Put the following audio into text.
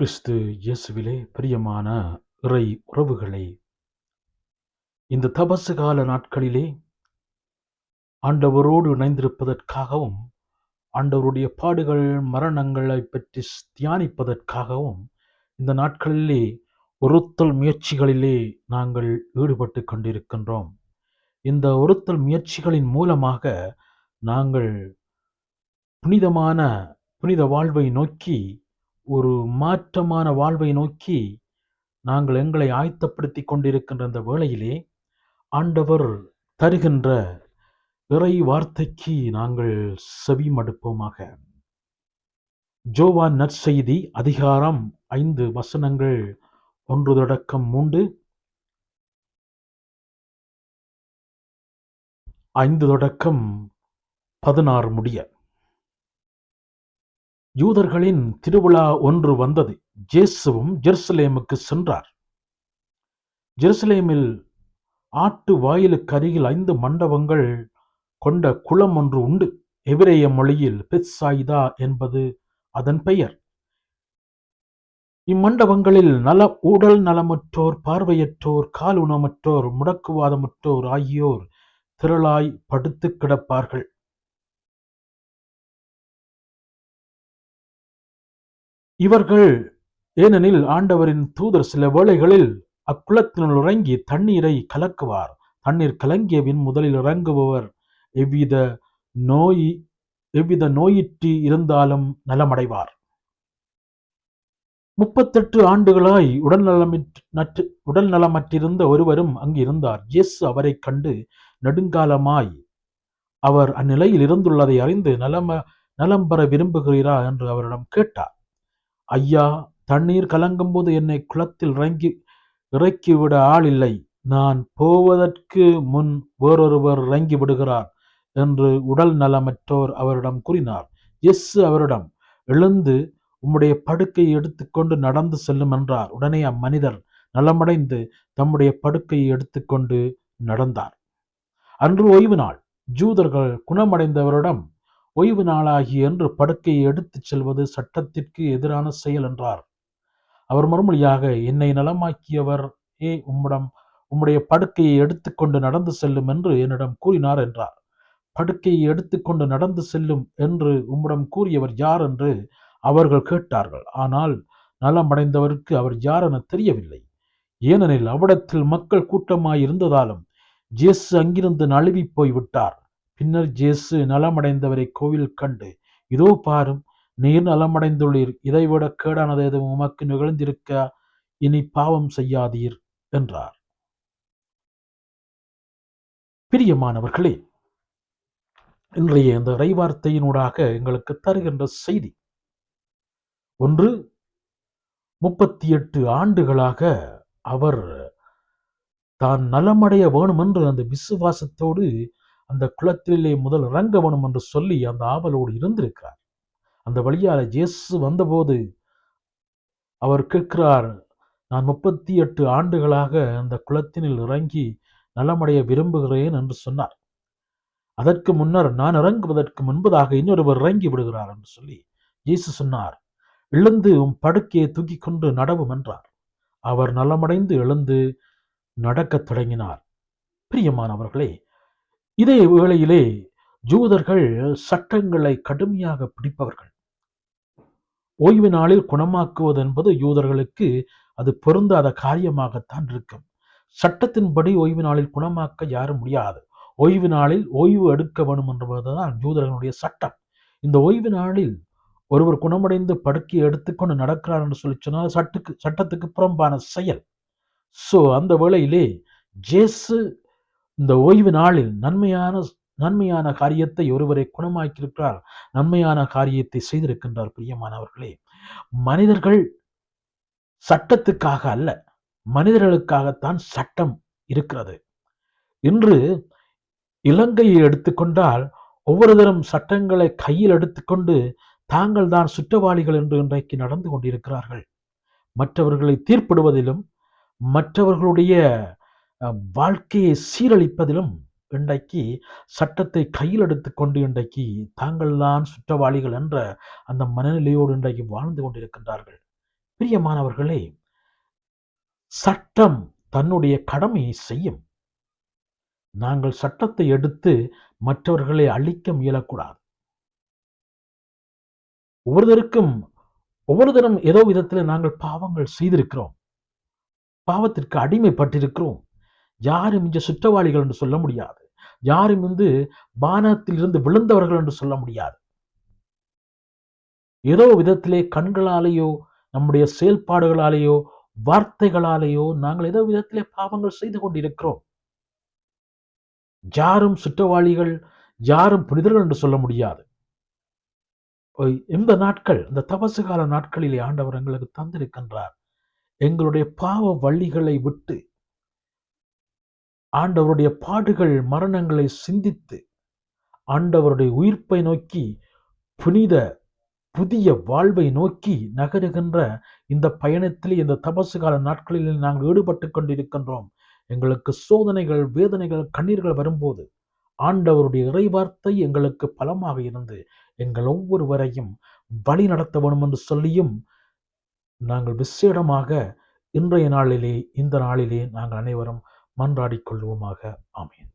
கிறிஸ்து இயேசுவிலே பிரியமான இறை உறவுகளே இந்த தபசு கால நாட்களிலே ஆண்டவரோடு இணைந்திருப்பதற்காகவும் ஆண்டவருடைய பாடுகள் மரணங்களை பற்றி தியானிப்பதற்காகவும் இந்த நாட்களிலே ஒருத்தல் முயற்சிகளிலே நாங்கள் ஈடுபட்டு கொண்டிருக்கின்றோம். இந்த ஒருத்தல் முயற்சிகளின் மூலமாக நாங்கள் புனிதமான புனித வாழ்வை நோக்கி ஒரு மாற்றமான வாழ்வை நோக்கி நாங்கள் எங்களை ஆயத்தப்படுத்தி கொண்டிருக்கின்ற அந்த வேளையிலே ஆண்டவர் தருகின்ற இறை வார்த்தைக்கு நாங்கள் செவி மடுப்போமாக ஜோவான் நற்செய்தி அதிகாரம் ஐந்து வசனங்கள் ஒன்று தொடக்கம் மூன்று. ஐந்து தொடக்கம் பதினாறு முடிய. யூதர்களின் திருவிழா ஒன்று வந்தது. ஜேசுவும் ஜெருசலேமுக்கு சென்றார். ஜெருசலேமில் ஆட்டு வாயிலுக்கு அருகில் ஐந்து மண்டபங்கள் கொண்ட குளம் ஒன்று உண்டு. எபிரேய மொழியில் பெத்சாயிதா என்பது அதன் பெயர். இம்மண்டபங்களில் நல உடல் நலமற்றோர் பார்வையற்றோர் கால் உணமற்றோர் முடக்குவாதமற்றோர் ஆகியோர் திரளாய் படுத்து கிடப்பார்கள். இவர்கள் ஏனெனில் ஆண்டவரின் தூதர் சில வேளைகளில் அக்குளத்தினுள் இறங்கி தண்ணீரை கலக்குவார். தண்ணீர் கலங்கியவின் முதலில் இறங்குபவர் எவ்வித நோய் எவ்வித நோயிற்று இருந்தாலும் நலமடைவார். முப்பத்தெட்டு ஆண்டுகளாய் உடல் நலமற்று உடல் நலமற்றிருந்த ஒருவரும் அங்கு இருந்தார் இயேசு அவரை கண்டு நெடுங்காலமாய் அவர் அந்நிலையில் இருந்துள்ளதை அறிந்து நலம நலம் பெற விரும்புகிறீரா என்று அவரிடம் கேட்டார். ஐயா தண்ணீர் கலங்கும்போது என்னை குளத்தில் இறங்கி இறக்கிவிட ஆள் இல்லை நான் போவதற்கு முன் வேறொருவர் இறங்கி விடுகிறார் என்று உடல் நலமற்றோர் அவரிடம் கூறினார். எஸ் அவரிடம் எழுந்து உம்முடைய படுக்கையை எடுத்துக்கொண்டு நடந்து செல்லும் என்றார். உடனே அம்மனிதர் நலமடைந்து தம்முடைய படுக்கையை எடுத்துக்கொண்டு நடந்தார். அன்று ஓய்வு நாள். ஜூதர்கள் குணமடைந்தவரிடம் ஓய்வு நாளாகி என்று படுக்கையை எடுத்துச் செல்வது சட்டத்திற்கு எதிரான செயல் என்றார். அவர் மறுமொழியாக என்னை நலமாக்கியவர் ஏ உம்மிடம் உம்முடைய படுக்கையை எடுத்துக்கொண்டு நடந்து செல்லும் என்று என்னிடம் கூறினார் என்றார். படுக்கையை எடுத்துக்கொண்டு நடந்து செல்லும் என்று உம்மிடம் கூறியவர் யார்? என்று அவர்கள் கேட்டார்கள். ஆனால் நலமடைந்தவருக்கு அவர் யார் என தெரியவில்லை. ஏனெனில் அவ்விடத்தில் மக்கள் கூட்டமாய் இருந்ததாலும் ஜேசு அங்கிருந்து நழுவி போய் விட்டார் பின்னர் ஜேசு நலமடைந்தவரை கோவில் கண்டு இதோ பாரும் நீர் நலமடைந்துள்ளீர். இதைவிட கேடானது எதுவும் உமக்கு நிகழ்ந்திருக்க? இனி பாவம் செய்யாதீர் என்றார். பிரியமானவர்களே இன்றைய இந்த இறைவார்த்தையினூடாக எங்களுக்கு தருகின்ற செய்தி. ஒன்று முப்பத்தி எட்டு ஆண்டுகளாக அவர் தான் நலமடைய வேணும் என்று அந்த விசுவாசத்தோடு அந்த குளத்திலே முதல் இறங்க வேணும் என்று சொல்லி அந்த ஆவலோடு இருந்திருக்கிறார். அந்த வழியால் இயேசு வந்தபோது அவர் கேட்கிறார் நான் முப்பத்தி எட்டு ஆண்டுகளாக அந்த குளத்தினில் இறங்கி நலமடைய விரும்புகிறேன் என்று சொன்னார். அதற்கு முன்னர் நான் இறங்குவதற்கு முன்பதாக இன்னொருவர் இறங்கி விடுகிறார் என்று சொல்லி இயேசு சொன்னார் எழுந்து உன் படுக்கையை தூக்கி கொண்டு நடவும் என்றார். அவர் நலமடைந்து எழுந்து நடக்கத் தொடங்கினார். பிரியமானவர்களே இதே வேளையிலே ஜூதர்கள் சட்டங்களை கடுமையாக பிடிப்பவர்கள். ஓய்வு நாளில் குணமாக்குவது என்பது யூதர்களுக்கு அது பொருந்தாத காரியமாகத்தான் இருக்கும். சட்டத்தின்படி ஓய்வு நாளில் குணமாக்க யாரும் முடியாது. ஓய்வு நாளில் ஓய்வு எடுக்க வேண்டும் என்பதுதான் யூதர்களுடைய சட்டம். இந்த ஓய்வு நாளில் ஒருவர் குணமடைந்து படுக்கி எடுத்துக்கொண்டு நடக்கிறார் என்று சொல்லி சொன்னால் சட்டுக்கு சட்டத்துக்கு புறம்பான செயல். ஸோ அந்த வேளையிலே ஜேசு இந்த ஓய்வு நாளில் நன்மையான நன்மையான காரியத்தை ஒருவரை குணமாக்கியிருக்கிறார் நன்மையான காரியத்தை செய்திருக்கின்றார் பிரியமானவர்களே. மனிதர்கள் சட்டத்துக்காக அல்ல மனிதர்களுக்காகத்தான் சட்டம் இருக்கிறது. இன்று இலங்கையை எடுத்துக்கொண்டால் ஒவ்வொரு தரம் சட்டங்களை கையில் எடுத்துக்கொண்டு தாங்கள் தான் சுற்றவாளிகள் என்று இன்றைக்கு நடந்து கொண்டிருக்கிறார்கள். மற்றவர்களை தீர்ப்பிடுவதிலும் மற்றவர்களுடைய வாழ்க்கையை சீரழிப்பதிலும் இன்றைக்கு சட்டத்தை கையில் எடுத்துக்கொண்டு இன்றைக்கு தாங்கள் தான் சுற்றவாளிகள் என்ற அந்த மனநிலையோடு இன்றைக்கு வாழ்ந்து கொண்டிருக்கின்றார்கள். பிரியமானவர்களே சட்டம் தன்னுடைய கடமையை செய்யும். நாங்கள் சட்டத்தை எடுத்து மற்றவர்களை அழிக்க முயலக்கூடாது. ஒவ்வொருத்தருக்கும் ஒவ்வொருத்தரும் ஏதோ விதத்தில் நாங்கள் பாவங்கள் செய்திருக்கிறோம். பாவத்திற்கு அடிமைப்பட்டிருக்கிறோம். யாரும் இங்கே சுற்றவாளிகள் என்று சொல்ல முடியாது. யாரும் வந்து வானத்திலிருந்து விழுந்தவர்கள் என்று சொல்ல முடியாது. ஏதோ விதத்திலே கண்களாலேயோ நம்முடைய செயல்பாடுகளாலேயோ வார்த்தைகளாலேயோ நாங்கள் ஏதோ விதத்திலே பாவங்கள் செய்து கொண்டிருக்கிறோம். யாரும் சுற்றவாளிகள் யாரும் புனிதர்கள் என்று சொல்ல முடியாது. இந்த நாட்கள் இந்த தபசு கால நாட்களிலே ஆண்டவர் எங்களுக்கு தந்திருக்கின்றார். எங்களுடைய பாவ வழிகளை விட்டு ஆண்டவருடைய பாடுகள் மரணங்களை சிந்தித்து ஆண்டவருடைய உயிர்ப்பை நோக்கி புனித புதிய வாழ்வை நோக்கி நகருகின்ற இந்த பயணத்திலே இந்த தபசு கால நாட்களில் நாங்கள் ஈடுபட்டு கொண்டிருக்கின்றோம். எங்களுக்கு சோதனைகள் வேதனைகள் கண்ணீர்கள் வரும்போது ஆண்டவருடைய இறைவார்த்தை எங்களுக்கு பலமாக இருந்து எங்கள் ஒவ்வொருவரையும் வழி நடத்த வேண்டும் என்று சொல்லியும் நாங்கள் விசேடமாக இன்றைய நாளிலே இந்த நாளிலே நாங்கள் அனைவரும் மன்றாடிக் கொள்வோமாக. ஆமேன்.